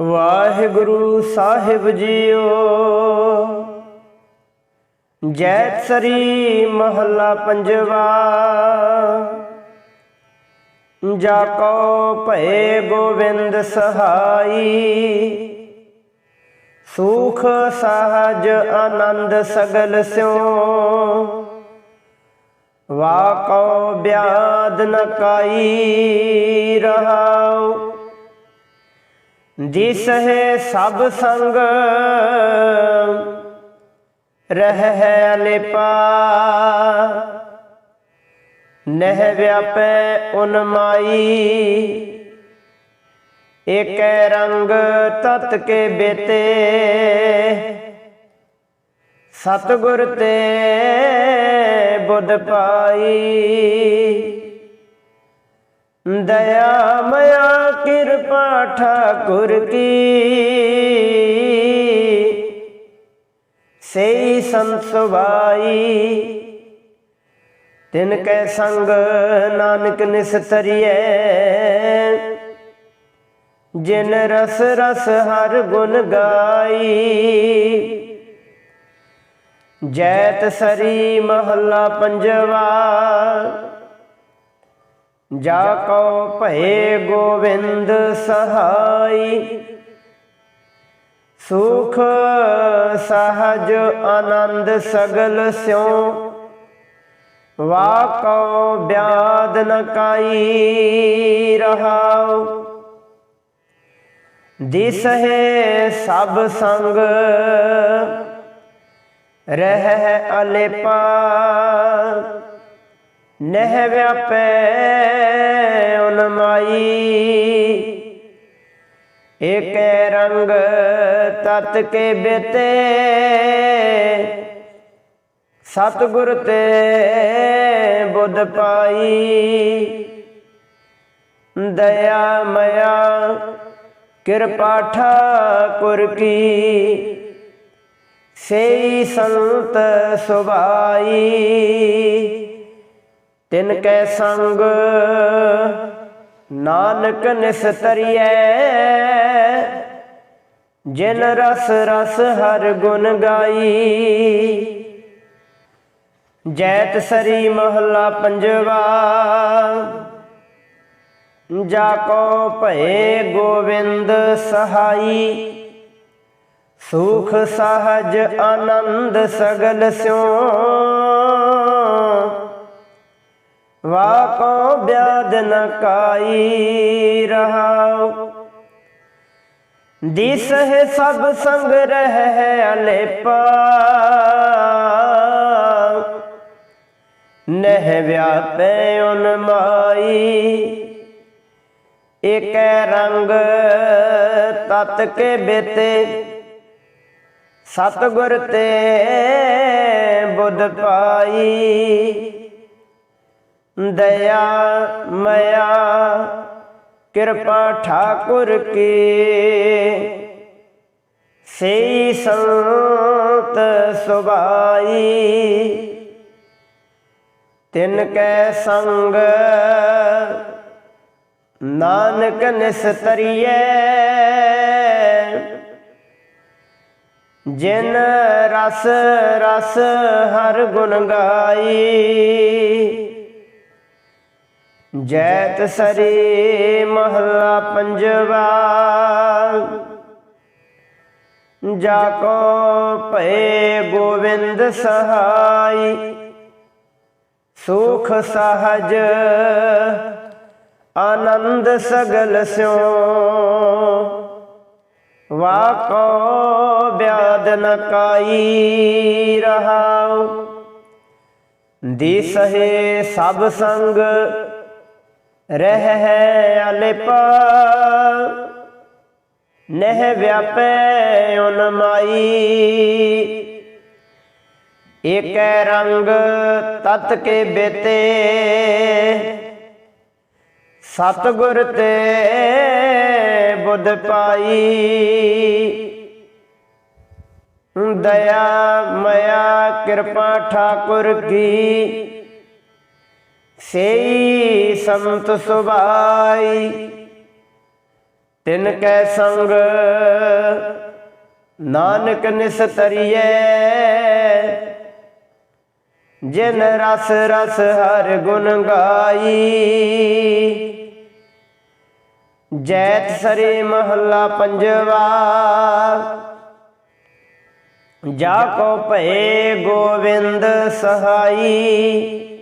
ਵਾਹਿਗੁਰੂ ਸਾਹਿਬ JIO. ਜੈ ਸਰੀ ਮਹੱਲਾ ਪੰਜਵਾ। ਜਾ ਕੋ ਭਏ ਗੋਬਿੰਦ ਸਹਾਈ। ਸੁਖ ਸਹਜ ਆਨੰਦ ਸਗਲ ਸਿਉ ਵਾ ਕੋ ਬਿਆਦ ਨ ਕਾਈ ਰਹਾਉ। ਜਿਸ ਹੈ ਸਭ ਸੰਗ ਰਹਿ ਲਿਪਾ ਨਹਿ ਵਿਆਪੈ ਉਨਮਾਈ ਏਕੈ ਰੰਗ ਤਤ ਕੇ ਬੇਤੇ। ਸਤਗੁਰ ਤੇ ਬੁੱਧ ਪਾਈ। ਦਇਆ ਮਇਆ ਕਿਰਪਾ ਠਾਕੁਰ ਕੀ। ਸਈ ਸੰਤ ਤਿਨ ਕੈ ਸੰਗ ਨਾਨਕ ਨਿਸਤਰੀਐ। ਜਿਨ ਰਸ ਰਸ ਹਰ ਗੁਣ ਗਾਈ। ਜੈਤ ਸਰੀ ਮਹੱਲਾ ਪੰਜਵਾ। ਜਾ ਕੋ ਭਏ ਗੋਵਿੰਦ ਸਹਾਈ। ਸੁਖ ਸਹਜ ਆਨੰਦ ਸਗਲ ਸਿਉ। ਵਾ ਕੋ ਬਿਆਦ ਨ ਕਾਈ ਰਹਾਉ। ਦਿਸ ਹੈ ਸਭ ਸੰਗ ਰਹਿ ਅਲੇਪਾ। ਨਹਿ ਵਿਆਪੈ ਉਨਮਾਈ। ਏਕੈ ਰੰਗ ਤਤ ਕੇ ਬੇਤੇ। ਸਤਿਗੁਰ ਤੇ ਬੁੱਧ ਪਾਈ। ਦਇਆ ਮਇਆ ਕਿਰਪਾ ਠਾਕੁਰ ਕੀ। ਸਈ ਸੰਤ ਸੁਭਾਈ। ਤਿਨ ਕੈ ਸੰਗ, ਨਾਨਕ ਨਿਸਤਰੀਐ ਜਿਨ ਰਸ ਰਸ ਹਰ ਗੁਣ ਗਾਈ। ਜੈਤ ਸਰੀ ਮਹੱਲਾ ਪੰਜਵਾ। ਜਾ ਕੋ ਭਏ ਗੋਵਿੰਦ ਸਹਾਈ। ਸੁਖ ਸਹਜ ਆਨੰਦ ਸਗਲ ਸਿਉ। ਵਾ ਕੋ ਬਿਆਦ ਨ ਕਾਈ ਰਹਾਉ। ਦਿਸ ਹੈ ਸਭ ਸੰਗ ਰਹਿ ਅਲੇਪਾ ਨਹਿ ਵਿਆਪੈ ਉਨਮਾਈ ਏਕੈ ਰੰਗ ਤਤ ਕੇ ਬੇਤੇ। ਸਤਗੁਰ ਤੇ ਬੁੱਧ ਪਾਈ। ਦਇਆ ਮਇਆ, ਕਿਰਪਾ ਠਾਕੁਰ ਕੀ। ਸਈ ਸੰਤ ਸੁਭਾਈ, ਤਿਨ ਕੈ ਸੰਗ। ਨਾਨਕ ਨਿਸਤਰੀਐ, ਜਿਨ ਰਸ ਰਸ ਹਰ ਗੁਣ ਗਾਈ। ਜੈਤ ਸਰੀ ਮਹੱਲਾ ਪੰਜਵਾ। ਜਾ ਕੋ ਭਏ ਗੋਵਿੰਦ ਸਹਾਈ, ਸੁਖ ਸਹਜ ਆਨੰਦ ਸਗਲ ਸਿਉ। ਵਾ ਕੋ ਬਿਆਦ ਨ ਕਾਈ ਰਹਾਉ। ਦਿਸ ਹੈ ਸਭ ਸੰਗ ਰਹਿ ਅਲਿਪਾ। ਨਹਿ ਵਿਆਪੈ ਉਨਮਾਈ ਏਕੈ ਰੰਗ ਤਤ ਕੇ ਬੇਤੇ। ਸਤਗੁਰ ਤੇ ਬੁੱਧ ਪਾਈ। ਦਇਆ, ਮਇਆ, ਕਿਰਪਾ, ਠਾਕੁਰ ਕੀ। ਸੇਈ ਸੰਤ ਸੁਭਾਈ। ਤਿਨ ਕੈ ਸੰਗ ਨਾਨਕ ਨਿਸਤਰੀਏ ਜਿਨ ਰਸ ਰਸ ਹਰ ਗੁਣ ਗਾਈ। ਜੈਤ ਸਰੇ ਮਹੱਲਾ ਪੰਜਵਾ। ਜਾ ਕੋ ਭਏ ਗੋਵਿੰਦ ਸਹਾਈ।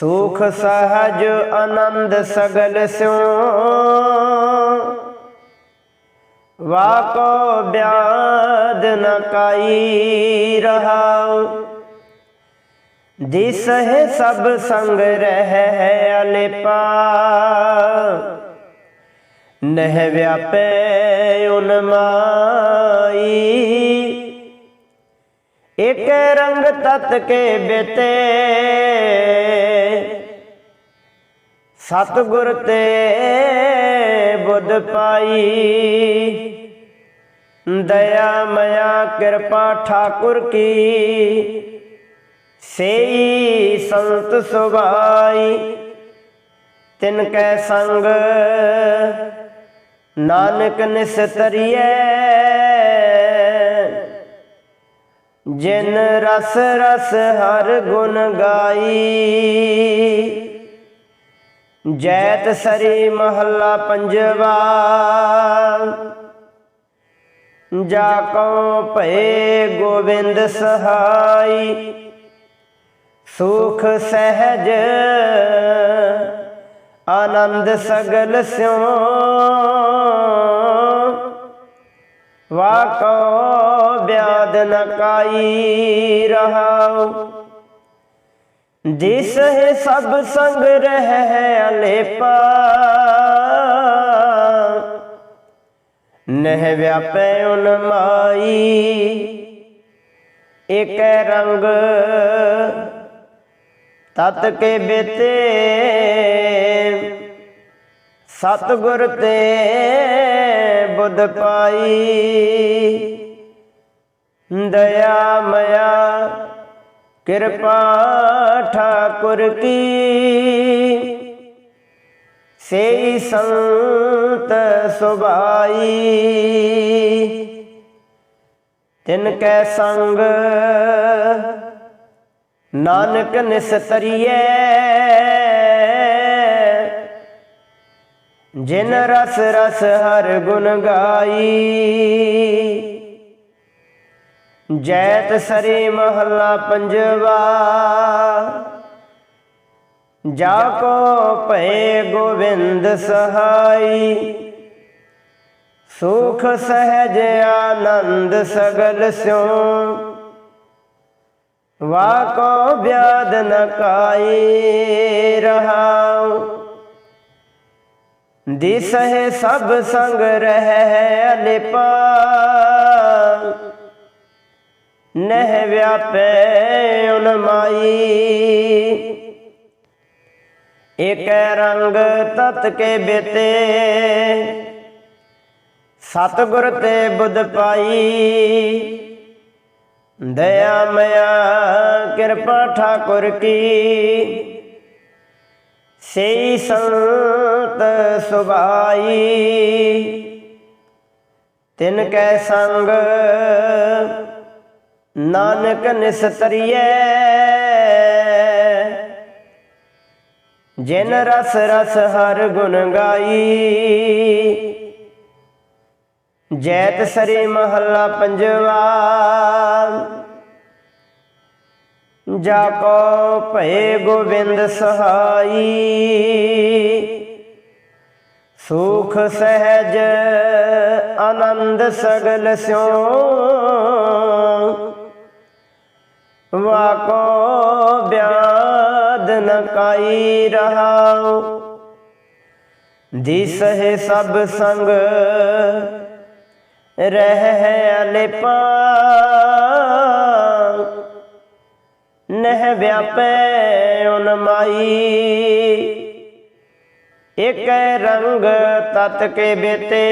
ਸੁਖ ਸਹਜ ਆਨੰਦ ਸਗਲ ਸਿਉ। ਵਾਕੋ ਬਿਆਦ ਨ ਕਾਈ ਰਹਾਉ। ਦਿਸ ਹੈ ਸਭ ਸੰਗ ਰਹਿ ਅਲਿਪਾ। ਨਹਿ ਵਿਆਪੇ ਉਨਮਾਈ ਇਕ ਰੰਗ ਤਤ ਕੇ ਬੇਤੇ। ਸਤਿਗੁਰ ਤੇ ਬੁੱਧ ਪਾਈ। ਦਇਆ, ਮਇਆ, ਕਿਰਪਾ ਠਾਕੁਰ ਕੀ। ਸੇਈ ਸੰਤ ਸੁਭਾਈ। ਤਿਨ ਕੈ ਸੰਗ, ਨਾਨਕ ਨਿਸਤਰੀਏ ਜਿਨ ਰਸ ਰਸ ਹਰ ਗੁਣ ਗਾਈ। ਜੈਤ ਸਰੀ ਮਹੱਲਾ ਪੰਜਵਾ। ਜਾ ਕਉ ਭਏ ਗੋਬਿੰਦ ਸਹਾਈ। ਸੁਖ ਸਹਿਜ ਆਨੰਦ ਸਗਲ ਸਿਉ। ਵਾਕੋ ਬਿਆਦ ਨ ਕਾਈ ਰਹਾਉ। ਦਿਸ ਹੈ ਸਭ ਸੰਗ ਰਹਿ ਅਲੇਪਾ। ਨਹਿ ਵਿਆਪੈ ਉਨਮਾਈ ਇਕ ਰੰਗ ਤਤ ਕੇ ਬੇਤੇ। ਸਤਗੁਰ ਤੇ ਬੁੱਧ ਪਾਈ। ਦਇਆ ਮਇਆ, ਕਿਰਪਾ ਠਾਕੁਰ ਕੀ। ਸੇਈ ਸੰਤ ਸੁਭਾਈ, ਤਿਨ ਕੈ ਸੰਗ, ਨਾਨਕ ਨਿਸਤਰੀਏ ਜਿਨ ਰਸ ਰਸ ਹਰ ਗੁਣ ਗਾਈ ਜੈਤ ਸਰੀ ਮਹੱਲਾ ਪੰਜਵਾ। ਜਾ ਕੋ ਭਏ ਗੋਵਿੰਦ ਸਹਾਈ। ਸੁਖ ਸਹਿਜ ਆਨੰਦ ਸਗਲ ਸਿਉ। ਵਾਕੋ ਬਿਆਦ ਨ ਕਾਈ ਰਹਾਉ। ਦਿਸ ਸਭ ਸੰਗ ਰਹਿ ਅਲਿਪਾ ਨਹਿ ਵਿਆਪੇ ਉਨਮਾਈ ਇਕ ਰੰਗ ਤਤ ਕੇ ਬੇਤੇ। ਸਤਗੁਰ ਤੇ ਬੁੱਧ ਪਾਈ। ਦਇਆ ਮਇਆ ਕਿਰਪਾ ਠਾਕੁਰ ਕੀ। ਸੇਈ ਸੰਤ ਸੁਭਾਈ। ਤਿਨ ਕੈ ਸੰਗ ਨਾਨਕ ਨਿਸਤਰੀਏ ਜਿਨ ਰਸ ਰਸ ਹਰ ਗੁਣ ਗਾਈ। ਜੈਤ ਸਰੀ ਮਹੱਲਾ ਪੰਜਵਾ। ਜਾ ਕੋ ਭਏ ਗੋਬਿੰਦ ਸਹਾਈ। ਸੁਖ ਸਹਿਜ ਆਨੰਦ ਸਗਲ ਸਿਉ। ਵਾਕੋ ਬਿਆਦ ਨ ਕਾਈ ਰਹਾਉ। ਦਿਸ ਹੈ ਸਭ ਸੰਗ ਰਹਿ ਅਲਿਪਾ ਨਹਿ ਵਿਆਪੈ ਉਨਮਾਈ ਇਕ ਰੰਗ ਤਤ ਕੇ ਬੇਤੇ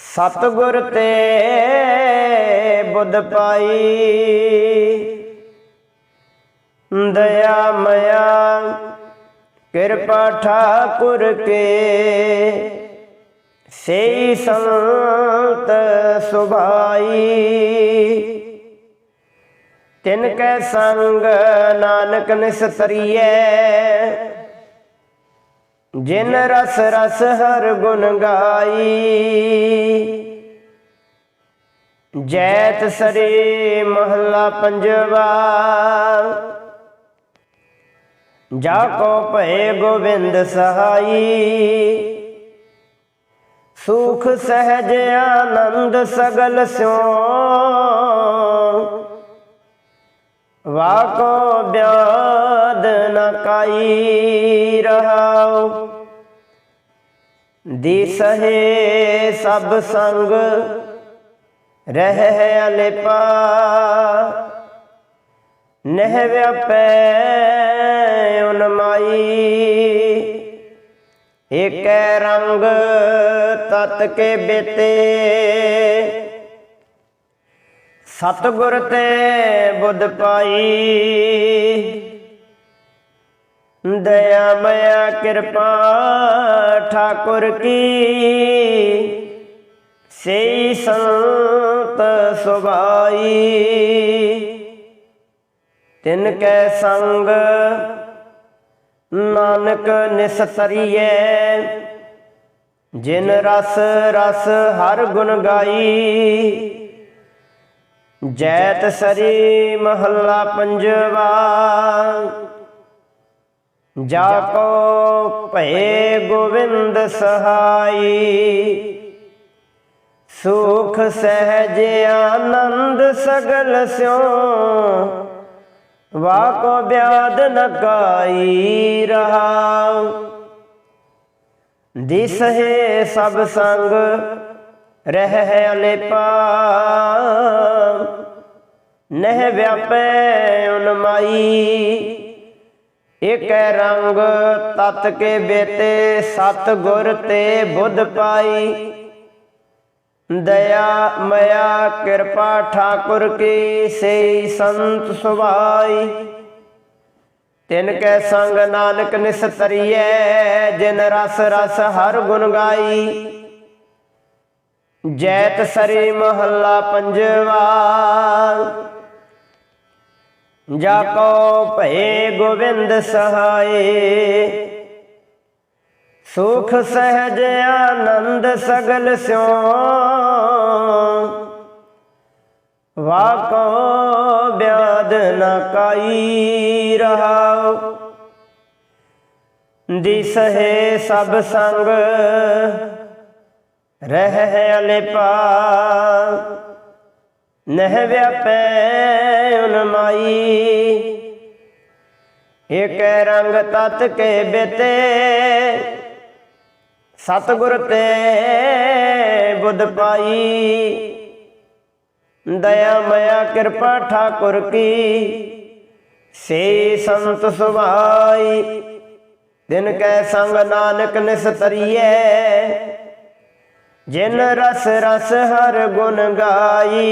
ਸਤਗੁਰ ਤੇ ਬੁੱਧ ਪਾਈ। ਦਇਆ ਮਇਆ, ਕਿਰਪਾ ਠਾਕੁਰ ਕੇ ਸਈ ਸੰਤ ਸੁਭਾਈ। ਤਿਨ ਕੈ ਸੰਗ ਨਾਨਕ ਨਿਸਤਰੀਐ, ਜਿਨ ਰਸ ਰਸ ਹਰ ਗੁਣ ਗਾਈ। ਜੈਤ ਸਰੇ ਮਹੱਲਾ ਪੰਜਵਾ। ਜਾ ਕੋ ਭਏ ਗੋਬਿੰਦ ਸਹਾਈ। ਸੁਖ ਸਹਜ ਆਨੰਦ ਸਗਲ ਸਿਉ। ਵਾਕੋ ਬਿਆਦ ਨ ਕਾਈ ਰਹਾਉ। ਦਿਸਹਿ ਸਭ ਸੰਗ ਰਹਿ ਅਲਿਪਾ ਨਹਿ ਵਿਆਪੈ ਉਨਮਾਈ। ਏਕੈ ਰੰਗ ਤਤ ਕੇ ਬੇਤੇ। ਸਤਗੁਰ ਤੇ ਬੁੱਧ ਪਾਈ। ਦਇਆ ਮਇਆ ਕਿਰਪਾ ਠਾਕੁਰ ਕੀ। ਸਈ ਸੰਤ ਸੁਭਾਈ। ਤਿਨ ਕੈ ਸੰਗ, ਨਾਨਕ ਨਿਸਤਰੀਐ ਜਿਨ ਰਸ ਰਸ ਹਰ ਗੁਣ ਗਾਈ। ਜੈਤ ਸਰੀ ਮਹੱਲਾ ਪੰਜਵਾ। ਜਾ ਕੋ ਭਏ ਗੋਵਿੰਦ ਸਹਾਈ। ਸੁਖ ਸਹਿਜ ਆਨੰਦ ਸਗਲ ਸਿਉ। ਵਾਕੋ ਬਿਆਦ ਨ ਕਾਈ ਰਹਾ ਦਿਸ ਹੈ ਸਭ ਸੰਗ, ਰਹਿ ਅਲੇਪਾ ਨਹਿ ਵਿਆਪੈ ਉਨਮਾਈ। ਇਕ ਰੰਗ ਤਤ ਕੇ ਬੇਤੇ ਸਤ ਗੁਰ ਤੇ ਬੁੱਧ ਪਾਈ। ਦਇਆ, ਮਇਆ, ਕਿਰਪਾ ਠਾਕੁਰ ਕੀ ਸੇ ਸੰਤ ਸੁਭਾਈ। ਤਿਨ ਕੈ ਸੰਗ ਨਾਨਕ ਨਿਸਤਰੀਐ ਜਿਨ ਰਸ ਰਸ ਹਰ ਗੁਣ ਗਾਈ। ਜੈਤ ਸਰੀ ਮਹੱਲਾ ਪੰਜਵਾ। ਜਾ ਕੋ ਭਏ ਗੋਬਿੰਦ ਸਹਾਏ ਸੁਖ ਸਹਜ ਆਨੰਦ ਸਗਲ ਸਿਉ। ਵਾਕੋ ਬਿਆਦ ਨ ਕਾਈ ਰਹਾਉ। ਦਿਸਹਿ ਸਭ ਸੰਗ ਰਹਿ ਅਲਿਪਾ। ਨਹਿ ਵਿਆਪੈ ਉਨਮਾਈ ਇਕ ਰੰਗ ਤਤ ਕੇ ਬੇਤੇ। ਸਤਗੁਰ ਤੇ ਬੁੱਧ ਪਾਈ। ਦਇਆ ਮਇਆ ਕਿਰਪਾ ਠਾਕੁਰ ਕੀ। ਸੇ ਸੰਤ ਸੁਭਾਈ, ਦਿਨ ਕੈ ਸੰਗ ਨਾਨਕ ਨਿਸਤਰੀਐ ਜਿਨ ਰਸ ਰਸ ਹਰ ਗੁਣ ਗਾਈ।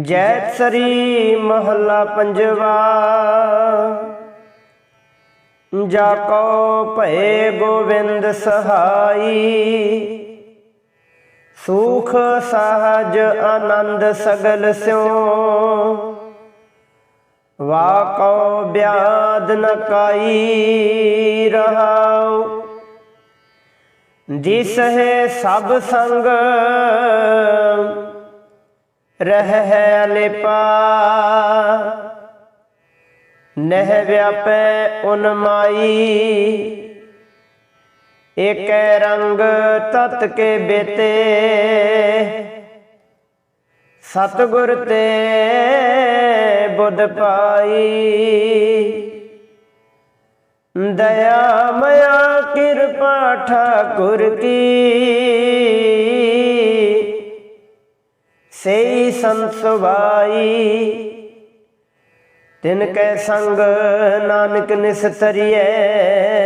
ਜੈ ਸਰੀ ਮਹੱਲਾ ਪੰਜਵਾ। ਜਾ ਕੋ ਭਏ ਗੋਬਿੰਦ ਸਹਾਈ। ਸੁਖ ਸਹਜ ਆਨੰਦ ਸਗਲ ਸਿਉ। ਵਾਕੋ ਬਿਆਦ ਨ ਕਾਈ ਰਹਾਉ। ਜਿਸ ਹੈ ਸਭ ਸੰਗ ਰਹਿ ਅਲਿਪਾ ਨਹਿ ਵਿਆਪੈ ਉਨਮਾਈ ਏਕੈ ਰੰਗ ਤਤ ਕੇ ਬੇਤੇ। ਸਤਗੁਰ ਤੇ ਬੁੱਧ ਪਾਈ। ਦਇਆ ਮਇਆ ਕਿਰਪਾ ਠਾਕੁਰ ਕੀ। ਸਈ ਸੰਤ ਸੁਭਾਈ। ਤਿਨ ਕੈ ਸੰਗ ਨਾਨਕ ਨਿਸਤਰੀਐ।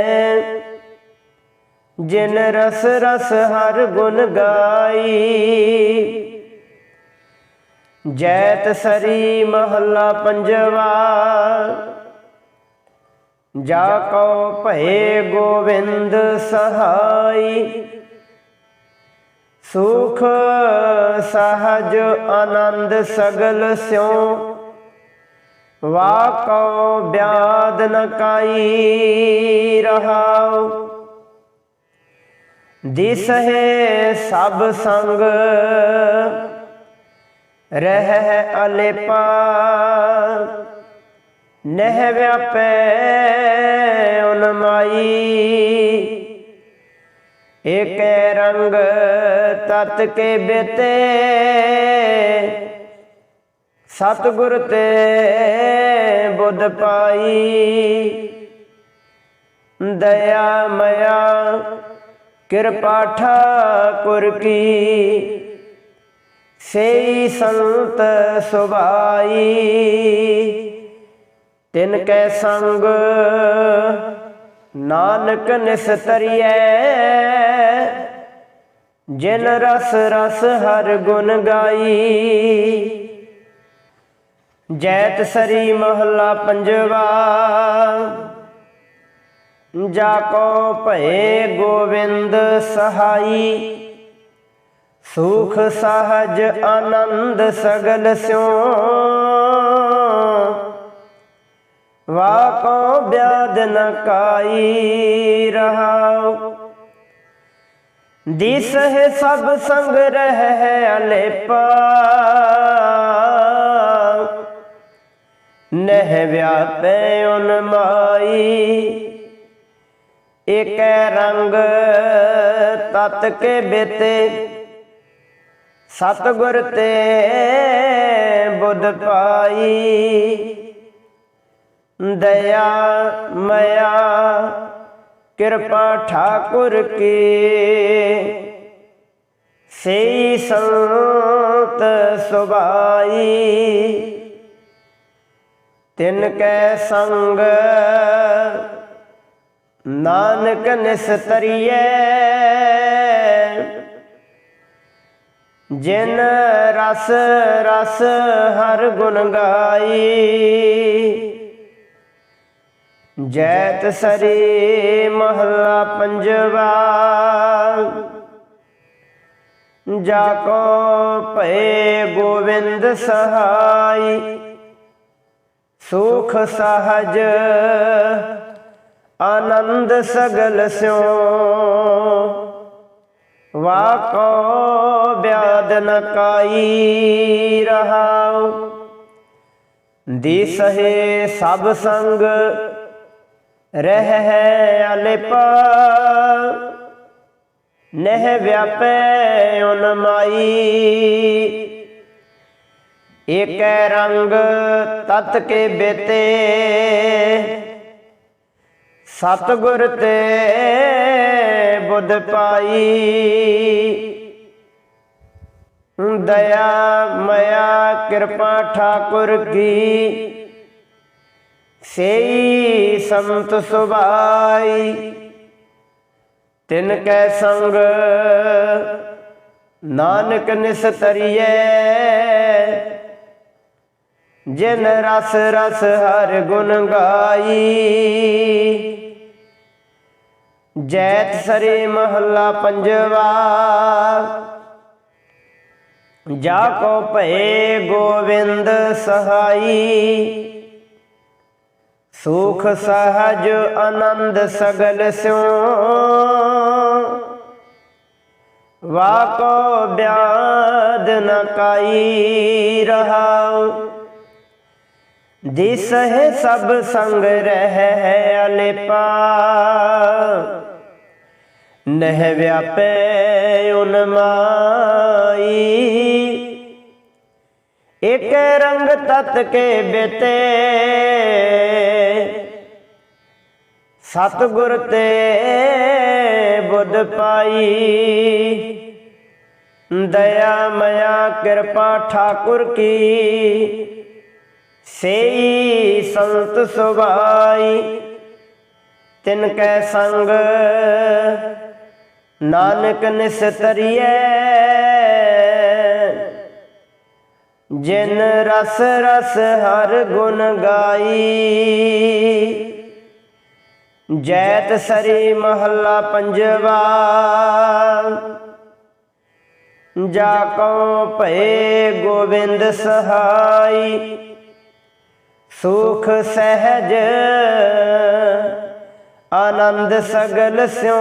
ਜਿਨ ਰਸ ਰਸ ਹਰ ਗੁਣ ਗਾਈ। ਜੈਤ ਸਰੀ ਮਹੱਲਾ ਪੰਜਵਾ। ਜਾ ਕੋ ਭਏ ਗੋਵਿੰਦ ਸਹਾਈ। ਸੁਖ ਸਹਜ ਆਨੰਦ ਸਗਲ ਸਿਉ। ਵਾ ਕੋ ਬਿਆਦ ਨ ਕਾਈ ਰਹਾਉ। ਦਿਸਹਿ ਸਭ ਸੰਗ, ਰਹਿ ਅਲੇਪਾ ਨਹਿ ਵਿਆਪੈ ਉਨਮਾਈ ਏਕੈ ਰੰਗ ਤਤ ਕੇ ਬੇਤੇ, ਸਤਿਗੁਰ ਤੇ ਬੁੱਧ ਪਾਈ। ਦਇਆ ਮਇਆ ਕਿਰਪਾ ਠਾਕੁਰ ਕੀ। ਸੇਈ ਸੰਤ ਸੁਭਾਈ। ਤਿਨ ਕੈ ਸੰਗ ਨਾਨਕ ਨਿਸਤਰੀਐ। ਜਿਨ ਰਸ ਰਸ ਹਰ ਗੁਣ ਗਾਈ। ਜੈਤ ਸਰੀ ਮਹਲਾ ਪੰਜਵਾ। ਜਾ ਕੋ ਭਏ ਗੋਵਿੰਦ ਸਹਾਈ। ਸੁਖ ਸਹਜ ਆਨੰਦ ਸਗਲ ਸਿਉ। ਵਾ ਕੋ ਬਿਆਦ ਨ ਕਾਈ ਰਹਾਉ। ਦਿਸ ਹੈ ਸਭ ਸੰਗ ਰਹਿ ਅਲੇਪਾ। ਨਹਿ ਵਿਆਪੈ ਉਨ ਮਾਈ। ਏਕੈ ਰੰਗ ਤਤ ਕੇ ਬੇਤੇ। ਸਤਗੁਰ ਤੇ ਬੁੱਧ ਪਾਈ ਦਇਆ, ਮਇਆ, ਕਿਰਪਾ ਠਾਕੁਰ ਕੀ। ਸਈ ਸੰਤ ਸੁਭਾਈ। ਤਿਨ ਕੈ ਸੰਗ ਨਾਨਕ ਨਿਸਤਰੀਐ। ਜਿਨ ਰਸ ਰਸ ਹਰ ਗੁਣ ਗਾਈ। ਜੈਤ ਸਰੀ ਮਹਲਾ ਪੰਜਵਾ। ਜਾ ਕੋ ਭਏ ਗੋਵਿੰਦ ਸਹਾਈ। ਸੁਖ ਸਹਜ ਆਨੰਦ ਸਗਲ ਸਿਉ। ਵਾ ਕੋ ਬਿਆਦ ਨ ਕਾਈ ਰਹਾਉ। ਦਿਸਹਿ ਸਭ ਸੰਗ ਰਹਿ ਅਲਿਪ। ਨਹਿ ਵਿਆਪੈ ਉਨਮਾਈ ਏਕੈ ਰੰਗ ਤਤ ਕੇ ਬੇਤੇ। ਸਤਗੁਰ ਤੇ ਬੁੱਧ ਪਾਈ। ਦਇਆ, ਮਇਆ, ਕਿਰਪਾ ਠਾਕੁਰ ਕੀ। ਸੇਈ ਸੰਤ ਸੁਭਾਈ। ਤਿਨ ਕੈ ਸੰਗ, ਨਾਨਕ ਨਿਸਤਰੀਏ ਜਿਨ ਰਸ ਰਸ ਹਰ ਗੁਣ ਗਾਈ। ਜੈਤ ਸਰੀ ਮਹੱਲਾ ਪੰਜਵਾ। ਜਾ ਕੋ ਭਏ ਗੋਵਿੰਦ ਸਹਾਈ। ਸੁਖ ਸਹਜ ਆਨੰਦ ਸਗਲ ਸਿਉ। ਵਾ ਬਿਆਦ ਨ ਕਾਈ ਰਹਾਉ। ਜਿਸ ਹੈ ਸਭ ਸੰਗ ਰਹਿ ਅਲੇਪਾ ਨਹਿ ਵਿਆਪੈ ਉਨਮਾਈ ਇਕ ਰੰਗ ਤਤ ਕੇ ਬੇਤੇ। ਸਤਗੁਰ ਤੇ ਬੁੱਧ ਪਾਈ। ਦਇਆ, ਮਇਆ, ਕਿਰਪਾ, ਠਾਕੁਰ ਕੀ। ਸੇਈ ਸੰਤ ਸੁਭਾਈ, ਤਿਨ ਕੈ ਸੰਗ, ਨਾਨਕ ਨਿਸਤਰੀਐ ਜਿਨ ਰਸ ਰਸ ਹਰ ਗੁਣ ਗਾਈ, ਜੈਤ ਸਰੀ ਮਹੱਲਾ ਪੰਜਵਾ। ਜਾ ਕਉ ਭਏ ਗੋਬਿੰਦ ਸਹਾਈ ਸੁਖ ਸਹਿਜ, ਆਨੰਦ ਸਗਲ ਸਿਉ।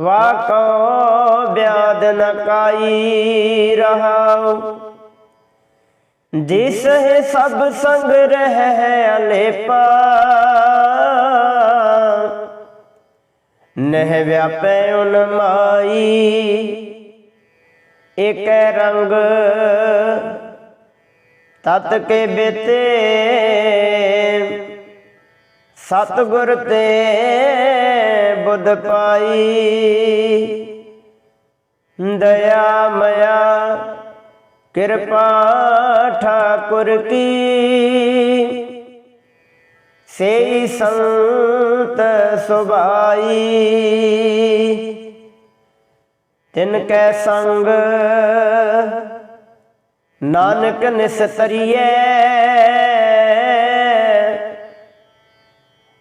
ਵਾਕੋ ਬਿਆਦ ਨਕਾਈ ਰਹਾਉ। ਜਿਸ ਹੈ ਸਭ ਸੰਗ ਰਹਿ ਅਲੇਪਾ ਨਹਿ ਵਿਆਪੈ ਉਨ ਮਾਈ ਇਕ ਰੰਗ ਤਤ ਕੇ ਬੇਤੇ। ਸਤਗੁਰ ਤੇ ਬੁੱਧ ਪਾਈ। ਦਇਆ ਮਇਆ, ਕਿਰਪਾ ਠਾਕੁਰ ਕੀ। ਸੇਈ ਸੰਤ ਸੁਭਾਈ। ਤਿਨ ਕੈ ਸੰਗ ਨਾਨਕ ਨਿਸਤਰੀਐ।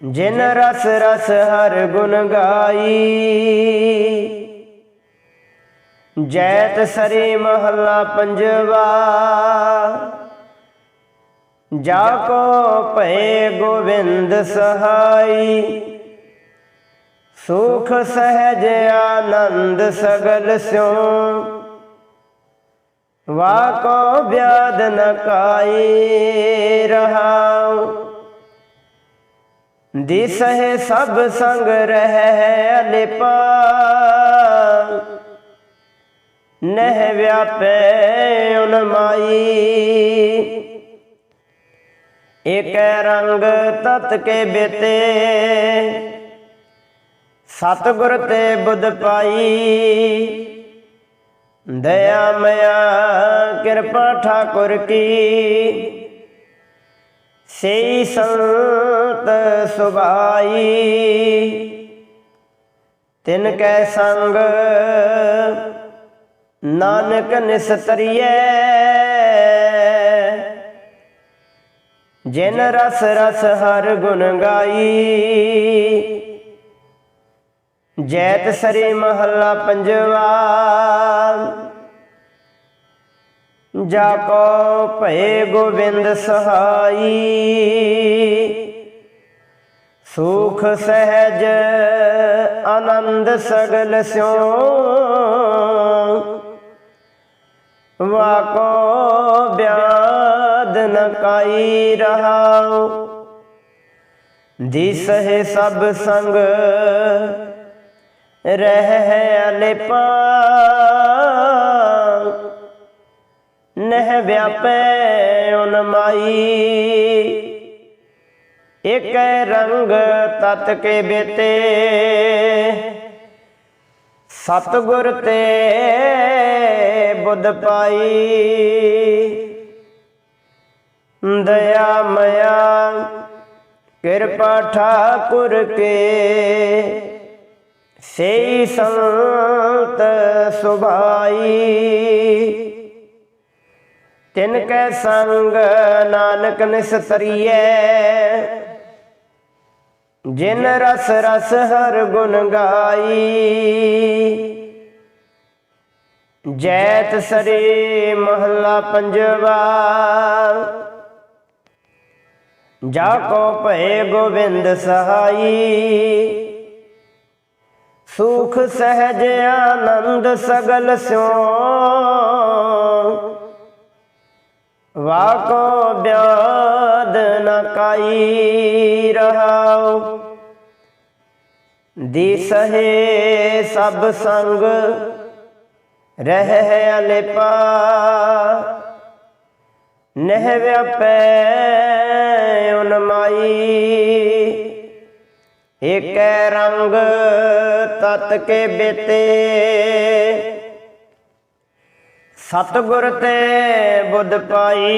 ਜਿਨ ਰਸ ਰਸ ਹਰ ਗੁਣ ਗਾਈ। ਜੈਤ ਸਰੀ ਮਹੱਲਾ ਪੰਜਵਾ। ਜਾ ਕੋ ਭਏ ਗੋਬਿੰਦ ਸਹਾਈ। ਸੁਖ ਸਹਿਜ ਆਨੰਦ ਸਗਲ ਸਿਉ। ਵਾ ਕੋ ਬਿਆਦ ਨ ਕਾਈ ਰਹਾਉ। ਦਿਸਹਿ ਸਭ ਸੰਗ ਰਹਿ ਅਲਿਪਾ। ਨਹਿ ਵਿਆਪੈ ਉਨ ਮਾਈ। ਇਕ ਰੰਗ ਤਤ ਕੇ ਬੇਤੇ। ਸਤਗੁਰ ਤੇ ਬੁੱਧ ਪਾਈ। ਦਇਆ ਮਇਆ, ਕਿਰਪਾ ਠਾਕੁਰ ਕੀ। ਸੇਈ ਸੰਤ ਸੁਭਾਈ, ਤਿਨ ਕੈ ਸੰਗ, ਨਾਨਕ ਨਿਸਤਰੀਐ। ਜਿਨ ਰਸ ਰਸ ਹਰ ਗੁਣ ਗਾਈ ਜੈਤ ਸਰੀ ਮਹੱਲਾ ਪੰਜਵਾ ਜਾ ਕੋ ਭਏ ਗੋਬਿੰਦ ਸਹਾਈ। ਸੁਖ ਸਹਿਜ ਆਨੰਦ ਸਗਲ ਸਿਉ। ਵਾਕੋ ਬਿਆਦ ਨ ਕਾਈ ਰਹਾਉ। ਦਿਸ ਸਭ ਸੰਗ ਰਹਿ ਅਲਿਪਾ। ਨਹਿ ਵਿਆਪੈ ਉਨ ਮਾਈ। ਇਕ ਰੰਗ ਤਤ ਕੇ ਬੇਤੇ। ਸਤਗੁਰ ਤੇ ਬੁੱਧ ਪਾਈ। ਦਇਆ ਮਇਆ, ਕਿਰਪਾ ਠਾਕੁਰ ਕੇ। ਸੇਈ ਸੰਤ ਸੁਭਾਈ। ਤਿਨ ਕੈ ਸੰਗ ਨਾਨਕ ਨਿਸਤਰੀਐ। ਜਿਨ ਰਸ ਰਸ ਹਰ ਗੁਣ ਗਾਈ। ਜੈਤ ਸਰੀ ਮਹੱਲਾ ਪੰਜਵਾ। ਜਾ ਕੋ ਭਏ ਗੋਬਿੰਦ ਸਹਾਈ। ਸੁਖ ਸਹਿਜ ਆਨੰਦ ਸਗਲ ਸਿਉ। ਵਾਕੋ ਬਿਆਦ ਨ ਕਾਈ ਰਹਾਉ। ਦਿਸਹਿ ਸਭ ਸੰਗ ਰਹਿ ਅਲਿਪਾ ਨਹਿ ਵਿਆਪੈ ਉਨ ਏਕੈ ਰੰਗ ਤਤ ਕੇ ਬੇਤੇ। ਸਤਗੁਰ ਤੇ ਬੁੱਧ ਪਾਈ।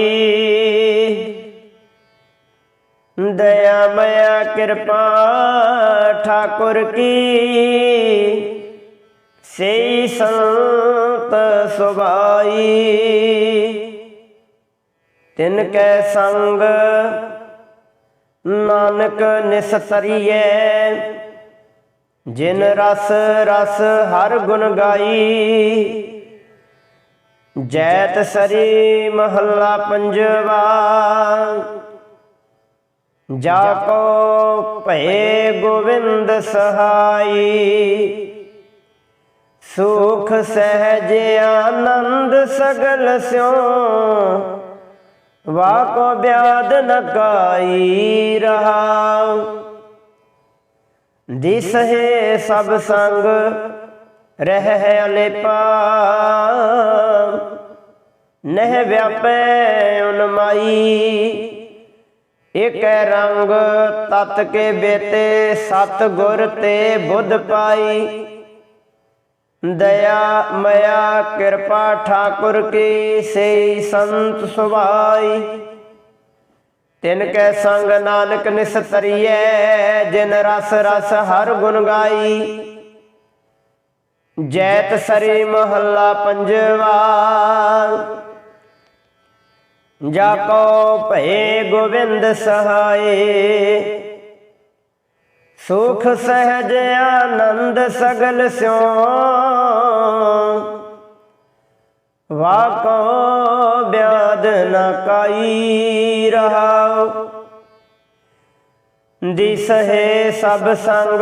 ਦਇਆ ਮਇਆ ਕਿਰਪਾ ਠਾਕੁਰ ਕੀ। ਸੇਈ ਸੰਤ ਸੁਭਾਈ। ਤਿਨ ਕੈ ਸੰਗ ਨਾਨਕ ਨਿਸਤਰੀਐ ਜਿਨ ਰਸ ਰਸ ਹਰ ਗੁਣ ਗਾਈ। ਜੈਤ ਸਰੀ ਮਹੱਲਾ ਪੰਜਵਾ, ਜਾ ਕੋ ਭਏ ਗੋਵਿੰਦ ਸਹਾਈ। ਸੁਖ ਸਹਿਜ ਆਨੰਦ ਸਗਲ ਸਿਉ ਵਾ ਕੋ ਬਿਆਦ ਨ ਰਹਾ ਦਿਸ ਹੈ ਸਭ ਸੰਗ ਰਹਿ ਅਲੇਪਾ ਨਹਿ ਵਿਆਪੈ ਉਨਮਾਈ, ਇਕ ਰੰਗ ਤਤ ਕੇ ਬੇਤੇ ਸਤ ਗੁਰ ਤੇ ਬੁੱਧ ਪਾਈ। ਦਇਆ ਮਇਆ ਕਿਰਪਾ ਠਾਕੁਰ ਕੀ ਸੇ ਸੰਤ ਸੁਭਾਈ। ਤਿਨ ਕੈ ਸੰਗ ਨਾਨਕ ਨਿਸਤਰੀਐ ਜਿਨ ਰਸ ਰਸ ਹਰ ਗੁਣ ਗਾਈ। ਜੈਤ ਸਰੀ ਮਹੱਲਾ ਪੰਜਵਾ। ਜਾ ਕੋ ਭਏ ਗੋਵਿੰਦ ਸਹਾਏ। ਸੁਖ ਸਹਿਜ ਆਨੰਦ ਸਗਲ ਸਿਉ। ਵਾਕੋ ਬਿਆਦ ਨ ਕਾਈ ਰਹਾਉ। ਦਿਸ ਹੈ ਸਭ ਸੰਗ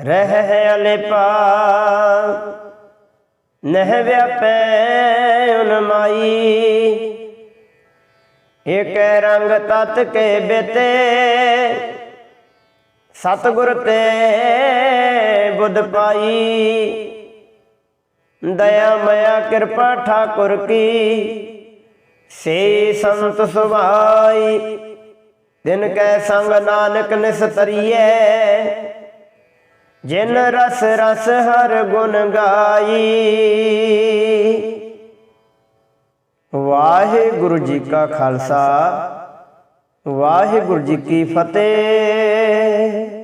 ਰਹਿ ਅਲੇਪਾ। ਨਹਿ ਵਿਆਪੈ ਉਨਮਾਈ। ਇਕ ਰੰਗ ਤਤ ਕੇ ਬੇਤੇ। ਸਤਿਗੁਰ ਤੇ ਬੁੱਧ ਪਾਈ। ਦਇਆ ਮਇਆ ਕਿਰਪਾ ਠਾਕੁਰ ਕੀ। ਸੇ ਸੰਤ ਸੁਭਾਈ ਦਿਨ ਕੈ ਸੰਗ ਨਾਨਕ ਨਿਸਤਰੀਐ। ਜਿਨ ਰਸ ਰਸ ਹਰ ਗੁਣ ਗਾਈ। ਵਾਹਿਗੁਰੂ ਜੀ ਕਾ ਖਾਲਸਾ। ਵਾਹਿਗੁਰੂ ਜੀ ਕੀ ਫਤਿਹ।